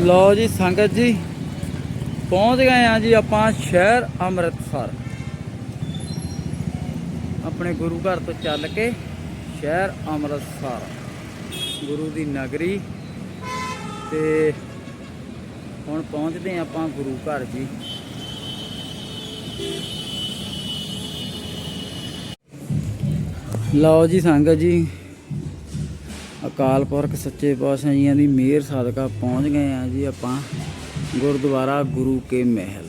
ਲਓ ਜੀ ਸੰਗਤ ਜੀ, ਪਹੁੰਚ ਗਏ ਆ ਜੀ ਆਪਾਂ ਸ਼ਹਿਰ ਅੰਮ੍ਰਿਤਸਰ। ਆਪਣੇ ਗੁਰੂ ਘਰ ਤੋਂ ਚੱਲ ਕੇ ਸ਼ਹਿਰ ਅੰਮ੍ਰਿਤਸਰ, ਗੁਰੂ ਦੀ ਨਗਰੀ। ਤੇ ਹੁਣ ਪਹੁੰਚਦੇ ਹਾਂ ਆਪਾਂ ਗੁਰੂ ਘਰ ਜੀ। ਲਓ ਜੀ ਸੰਗਤ ਜੀ ਅਕਾਲ ਪੁਰਖ ਸੱਚੇ ਪਾਤਸ਼ਾਹ ਜੀਆਂ ਦੀ ਮਿਹਰ ਸਦਕਾ ਪਹੁੰਚ ਗਏ ਆ ਜੀ ਆਪਾਂ ਗੁਰਦੁਆਰਾ ਗੁਰੂ ਕੇ ਮਹਿਲ।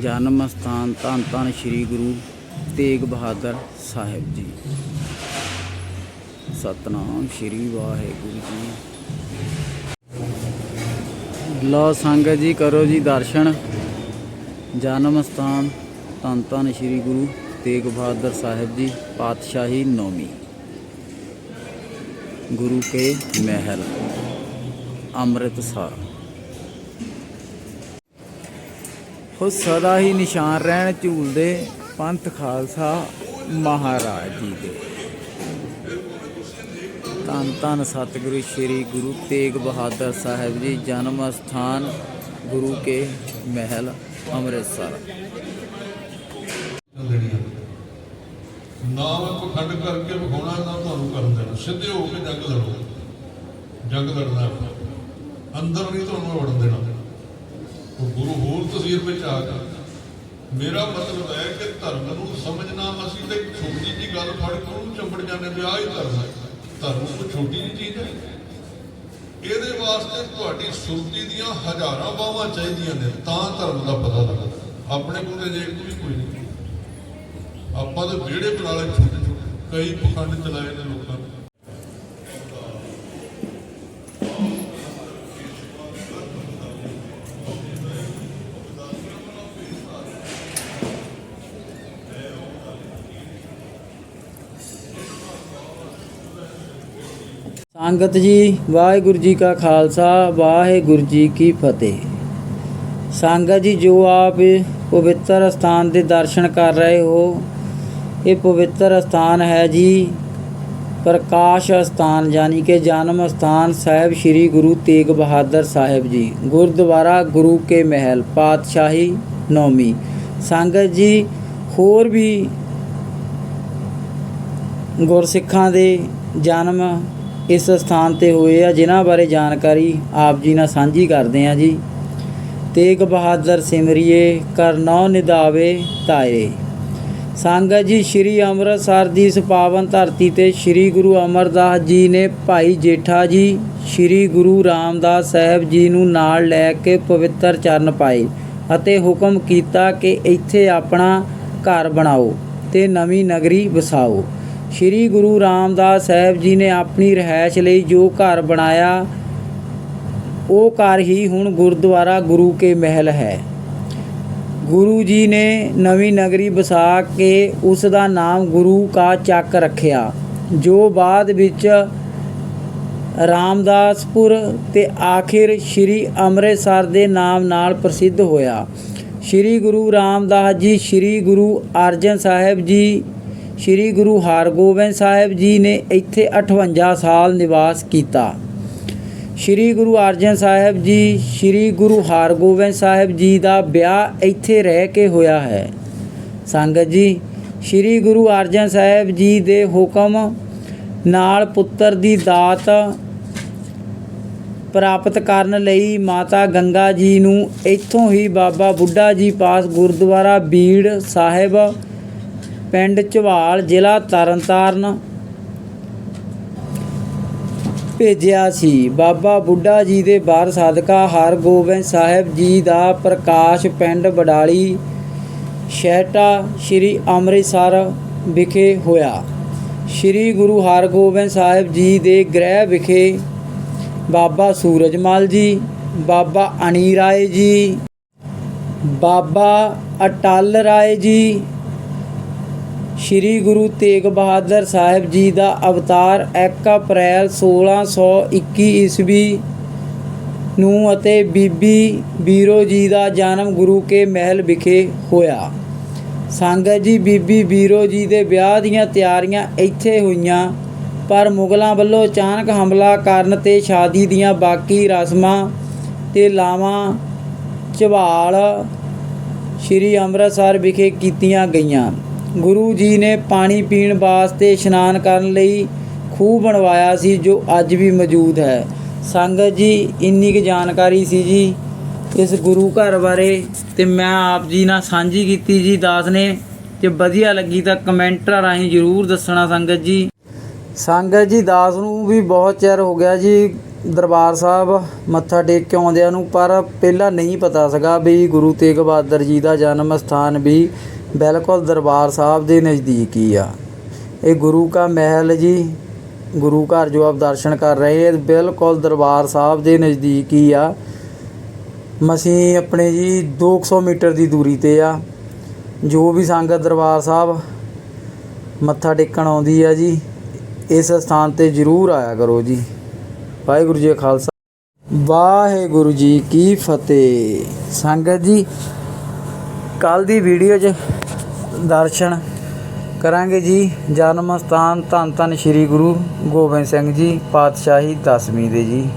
ਜਨਮ ਸਥਾਨ ਧੰਨ ਧੰਨ ਸ੍ਰੀ ਗੁਰੂ ਤੇਗ ਬਹਾਦਰ ਸਾਹਿਬ ਜੀ। ਸਤਨਾਮ ਸ੍ਰੀ ਵਾਹਿਗੁਰੂ ਜੀ। ਲਓ ਸੰਗਤ ਜੀ, ਕਰੋ ਜੀ ਦਰਸ਼ਨ। ਜਨਮ ਸਥਾਨ ਧੰਨ ਧੰਨ ਸ੍ਰੀ ਗੁਰੂ ਤੇਗ ਬਹਾਦਰ ਸਾਹਿਬ ਜੀ, ਪਾਤਸ਼ਾਹੀ ਨੌਮੀ ਗੁਰੂ ਕੇ ਮਹਿਲ, ਅੰਮ੍ਰਿਤਸਰ। ਹੋ ਸਦਾ ਹੀ ਨਿਸ਼ਾਨ ਰਹਿਣ ਝੂਲਦੇ ਪੰਥ ਖਾਲਸਾ ਮਹਾਰਾਜ ਜੀ ਦੇ। ਧੰਨ ਧੰਨ ਸਤਿਗੁਰੂ ਸ੍ਰੀ ਗੁਰੂ ਤੇਗ ਬਹਾਦਰ ਸਾਹਿਬ ਜੀ, ਜਨਮ ਸਥਾਨ ਗੁਰੂ ਕੇ ਮਹਿਲ, ਅੰਮ੍ਰਿਤਸਰ। ਨਾ ਮੈਂ ਪਖੰਡ ਕਰਕੇ ਵਿਖਾਉਣਾ ਨਾ ਤੁਹਾਨੂੰ ਕਰਨ ਦੇਣਾ। ਸਿੱਧੇ ਹੋ ਕੇ ਜੰਗ ਲੜੋ। ਜੰਗ ਲੜਨਾ ਆਪਾਂ ਅੰਦਰ ਨਹੀਂ ਤੁਹਾਨੂੰ ਵੜਨ ਦੇਣਾ। ਉਹ ਗੁਰੂ ਹੋਰ ਤਸਵੀਰ ਵਿੱਚ ਆ ਗਿਆ ਮੇਰਾ ਮਤਲਬ ਹੈ ਕਿ ਧਰਮ ਨੂੰ ਸਮਝਣਾ ਅਸੀਂ ਤੇ ਛੋਟੀ ਜੀ ਗੱਲ ਫੜ ਕੇ ਉਹਨੂੰ ਚੰਬੜ ਜਾਂਦੇ ਵੀ ਆਹ ਹੀ ਧਰਮ ਹੈ। ਧਰਮ ਕੋਈ ਛੋਟੀ ਜੀ ਚੀਜ਼ ਹੈ। ਇਹਦੇ ਵਾਸਤੇ ਤੁਹਾਡੀ ਸੁਰਤੀ ਦੀਆਂ ਹਜ਼ਾਰਾਂ ਬਾਹਾਂ ਚਾਹੀਦੀਆਂ ਨੇ। ਤਾਂ ਧਰਮ ਦਾ ਪਤਾ ਲੱਗਦਾ। ਆਪਣੇ ਕੋਲ ਜੇ ਕੋਈ ਕੋਈ ਨਹੀਂ। ਆਪਾਂ ਦੇ ਵਿਹੜੇ ਬਣਾ ਛੋਟੇ ਛੋਟੇ ਕਈ ਪਖੰਡ ਚਲਾਏ ਨੇ ਲੋਕਾਂ ਨੇ। ਸੰਗਤ ਜੀ, ਵਾਹਿਗੁਰੂ ਜੀ ਕਾ ਖਾਲਸਾ, ਵਾਹਿਗੁਰੂ ਜੀ ਕੀ ਫਤਿਹ। ਸੰਗਤ ਜੀ, ਜੋ ਆਪ ਪਵਿੱਤਰ ਸਥਾਨ ਦੇ ਦਰਸ਼ਨ ਕਰ ਰਹੇ ਹੋ ਇਹ ਪਵਿੱਤਰ ਸਥਾਨ ਹੈ ਜੀ। ਪ੍ਰਕਾਸ਼ ਸਥਾਨ, ਯਾਨੀ ਕਿ ਜਨਮ ਸਥਾਨ ਸਾਹਿਬ ਸ੍ਰੀ ਗੁਰੂ ਤੇਗ ਬਹਾਦਰ ਸਾਹਿਬ ਜੀ। ਗੁਰਦੁਆਰਾ ਗੁਰੂ ਕੇ ਮਹਿਲ, ਪਾਤਸ਼ਾਹੀ ਨੌਮੀ। ਸੰਗਤ ਜੀ, ਹੋਰ ਵੀ ਗੁਰਸਿੱਖਾਂ ਦੇ ਜਨਮ ਇਸ ਸਥਾਨ ਤੇ ਹੋਏ ਆ, ਜਿਨ੍ਹਾਂ ਬਾਰੇ ਜਾਣਕਾਰੀ ਆਪ ਜੀ ਨਾਲ ਸਾਂਝੀ ਕਰਦੇ ਆ ਜੀ। ਤੇਗ ਬਹਾਦਰ ਸਿਮਰਿਏ, ਕਰਨੌ ਨਿਦਾਵੇ ਤਾਏ। ਸੰਗਤ ਜੀ ਸ੍ਰੀ ਅੰਮ੍ਰਿਤਸਰ ਦੀ ਇਸ ਪਾਵਨ ਧਰਤੀ ਤੇ ਸ੍ਰੀ ਗੁਰੂ ਅਮਰਦਾਸ ਜੀ ਨੇ ਭਾਈ ਜੇਠਾ ਜੀ, ਸ੍ਰੀ ਗੁਰੂ ਰਾਮਦਾਸ ਸਾਹਿਬ ਜੀ ਨੂੰ ਨਾਲ ਲੈ ਕੇ ਪਵਿੱਤਰ ਚਰਨ ਪਾਏ ਅਤੇ ਹੁਕਮ ਕੀਤਾ ਕਿ ਇੱਥੇ ਆਪਣਾ ਘਰ ਬਣਾਓ ਤੇ ਨਵੀਂ ਨਗਰੀ ਵਸਾਓ। ਸ੍ਰੀ ਗੁਰੂ ਰਾਮਦਾਸ ਸਾਹਿਬ ਜੀ ਨੇ ਆਪਣੀ ਰਹਿائش ਲਈ ਜੋ ਘਰ ਬਣਾਇਆ, ਉਹ ਘਰ ਹੀ ਹੁਣ ਗੁਰਦੁਆਰਾ ਗੁਰੂ ਕੇ ਮਹਿਲ ਹੈ। ਗੁਰੂ ਜੀ ਨੇ ਨਵੀਂ ਨਗਰੀ ਵਸਾ ਕੇ ਉਸ ਦਾ ਨਾਮ ਗੁਰੂ ਕਾ ਚੱਕ ਰੱਖਿਆ, ਜੋ ਬਾਅਦ ਵਿੱਚ ਰਾਮਦਾਸਪੁਰ ਤੇ ਆਖਿਰ ਸ੍ਰੀ ਅੰਮ੍ਰਿਤਸਰ ਦੇ ਨਾਮ ਨਾਲ ਪ੍ਰਸਿੱਧ ਹੋਇਆ। ਸ੍ਰੀ ਗੁਰੂ ਰਾਮਦਾਸ ਜੀ, ਸ੍ਰੀ ਗੁਰੂ ਅਰਜਨ ਸਾਹਿਬ ਜੀ, ਸ੍ਰੀ ਗੁਰੂ ਹਰਗੋਬਿੰਦ ਸਾਹਿਬ ਜੀ ਨੇ ਇੱਥੇ 58 ਸਾਲ ਨਿਵਾਸ ਕੀਤਾ। ਸ੍ਰੀ ਗੁਰੂ ਅਰਜਨ ਸਾਹਿਬ ਜੀ, ਸ੍ਰੀ ਗੁਰੂ ਹਰਗੋਬਿੰਦ ਸਾਹਿਬ ਜੀ ਦਾ ਵਿਆਹ ਇੱਥੇ ਰਹਿ ਕੇ ਹੋਇਆ ਹੈ। ਸੰਗਤ ਜੀ, ਸ੍ਰੀ ਗੁਰੂ ਅਰਜਨ ਸਾਹਿਬ ਜੀ ਦੇ ਹੁਕਮ ਨਾਲ ਪੁੱਤਰ ਦੀ ਦਾਤ ਪ੍ਰਾਪਤ ਕਰਨ ਲਈ ਮਾਤਾ ਗੰਗਾ ਜੀ ਨੂੰ ਇੱਥੋਂ ਹੀ ਬਾਬਾ ਬੁੱਢਾ ਜੀ ਪਾਸ ਗੁਰਦੁਆਰਾ ਬੀੜ ਸਾਹਿਬ, ਪਿੰਡ ਝਵਾਲ, ਜ਼ਿਲ੍ਹਾ ਤਰਨਤਾਰਨ ਭੇਜਿਆ ਸੀ। ਬਾਬਾ ਬੁੱਢਾ ਜੀ ਦੇ ਬਾਰ ਸਦਕਾ ਹਰਗੋਬਿੰਦ ਸਾਹਿਬ ਜੀ ਦਾ ਪ੍ਰਕਾਸ਼ ਪਿੰਡ ਬਡਾਲੀ ਸ਼ਹਿਟਾ ਸ੍ਰੀ ਅੰਮ੍ਰਿਤਸਰ ਵਿਖੇ ਹੋਇਆ। ਸ੍ਰੀ ਗੁਰੂ ਹਰਗੋਬਿੰਦ ਸਾਹਿਬ ਜੀ ਦੇ ਗ੍ਰਹਿ ਵਿਖੇ ਬਾਬਾ ਸੂਰਜਮਲ ਜੀ, ਬਾਬਾ ਅਣੀ ਰਾਏ ਜੀ, ਬਾਬਾ ਅਟਲ ਰਾਏ ਜੀ ਸ਼੍ਰੀ ਗੁਰੂ ਤੇਗ ਬਹਾਦਰ ਸਾਹਿਬ ਜੀ ਦਾ ਅਵਤਾਰ 1 ਅਪ੍ਰੈਲ 1621 ਈਸਵੀ ਨੂੰ ਅਤੇ ਬੀਬੀ ਬੀਰੋ ਜੀ ਦਾ ਜਨਮ ਗੁਰੂ ਕੇ ਮਹਿਲ ਵਿਖੇ ਹੋਇਆ। ਸੰਗਤ ਜੀ, ਬੀਬੀ ਬੀਰੋ ਜੀ ਦੇ ਵਿਆਹ ਦੀਆਂ ਤਿਆਰੀਆਂ ਇੱਥੇ ਹੋਈਆਂ, ਪਰ ਮੁਗਲਾਂ ਵੱਲੋਂ ਅਚਾਨਕ ਹਮਲਾ ਕਰਨ ਤੇ ਸ਼ਾਦੀ ਦੀਆਂ ਬਾਕੀ ਰਸਮਾਂ ਤੇ ਲਾਵਾਂ ਝਵਾਲ ਸ਼੍ਰੀ ਅੰਮ੍ਰਿਤਸਰ ਵਿਖੇ ਕੀਤੀਆਂ ਗਈਆਂ। ਗੁਰੂ ਜੀ ਨੇ ਪਾਣੀ ਪੀਣ ਵਾਸਤੇ ਇਸ਼ਨਾਨ ਕਰਨ ਲਈ ਖੂਹ ਬਣਵਾਇਆ ਸੀ, ਜੋ ਅੱਜ ਵੀ ਮੌਜੂਦ ਹੈ। ਸੰਗਤ ਜੀ, ਇੰਨੀ ਕੁ ਜਾਣਕਾਰੀ ਸੀ ਜੀ, ਇਸ ਗੁਰੂ ਘਰ ਬਾਰੇ, ਤੇ ਮੈਂ ਆਪ ਜੀ ਨਾਲ ਸਾਂਝੀ ਕੀਤੀ ਜੀ। ਦਾਸ ਨੇ, ਜੇ ਵਧੀਆ ਲੱਗੀ ਤਾਂ ਕਮੈਂਟਾਂ ਰਾਹੀਂ ਜਰੂਰ ਦੱਸਣਾ ਸੰਗਤ ਜੀ। ਸੰਗਤ ਜੀ, ਦਾਸ ਨੂੰ ਵੀ ਬਹੁਤ ਚਿਰ ਹੋ ਗਿਆ ਜੀ, ਦਰਬਾਰ ਸਾਹਿਬ ਮੱਥਾ ਟੇਕ ਕੇ ਆਉਂਦਿਆਂ ਨੂੰ, ਪਰ ਪਹਿਲਾਂ ਨਹੀਂ ਪਤਾ ਸੀਗਾ ਵੀ ਗੁਰੂ ਤੇਗ ਬਹਾਦਰ ਜੀ ਦਾ ਜਨਮ ਸਥਾਨ ਵੀ ਬਿਲਕੁਲ ਦਰਬਾਰ ਸਾਹਿਬ ਦੇ ਨਜ਼ਦੀਕ ਹੀ ਆ। ਇਹ ਗੁਰੂ ਕਾ ਮਹਿਲ ਜੀ, ਗੁਰੂ ਘਰ ਜੋ ਆਪ ਦਰਸ਼ਨ ਕਰ ਰਹੇ ਹੈ ਬਿਲਕੁਲ ਦਰਬਾਰ ਸਾਹਿਬ ਦੇ ਨਜ਼ਦੀਕ ਹੀ ਆ। ਮਸੀਂ ਆਪਣੇ ਜੀ 200 ਮੀਟਰ ਦੀ ਦੂਰੀ ਤੇ ਆ। ਜੋ ਵੀ ਸੰਗਤ ਦਰਬਾਰ ਸਾਹਿਬ ਮੱਥਾ ਟੇਕਣ ਆਉਂਦੀ ਆ ਜੀ, ਇਸ ਸਥਾਨ ਤੇ ਜ਼ਰੂਰ ਆਇਆ ਕਰੋ ਜੀ। ਵਾਹਿਗੁਰੂ ਜੀ ਖਾਲਸਾ। ਵਾਹਿਗੁਰੂ ਜੀ ਕੀ ਫਤਿਹ। ਸੰਗਤ ਜੀ ਕੱਲ ਦੀ ਵੀਡੀਓ 'ਚ ਦਰਸ਼ਨ ਕਰਾਂਗੇ ਜੀ। ਜਨਮ ਸਥਾਨ ਧੰਨ ਧੰਨ ਸ੍ਰੀ ਗੁਰੂ ਗੋਬਿੰਦ ਸਿੰਘ ਜੀ, ਪਾਤਸ਼ਾਹੀ ਦਸਵੀਂ ਦੇ ਜੀ।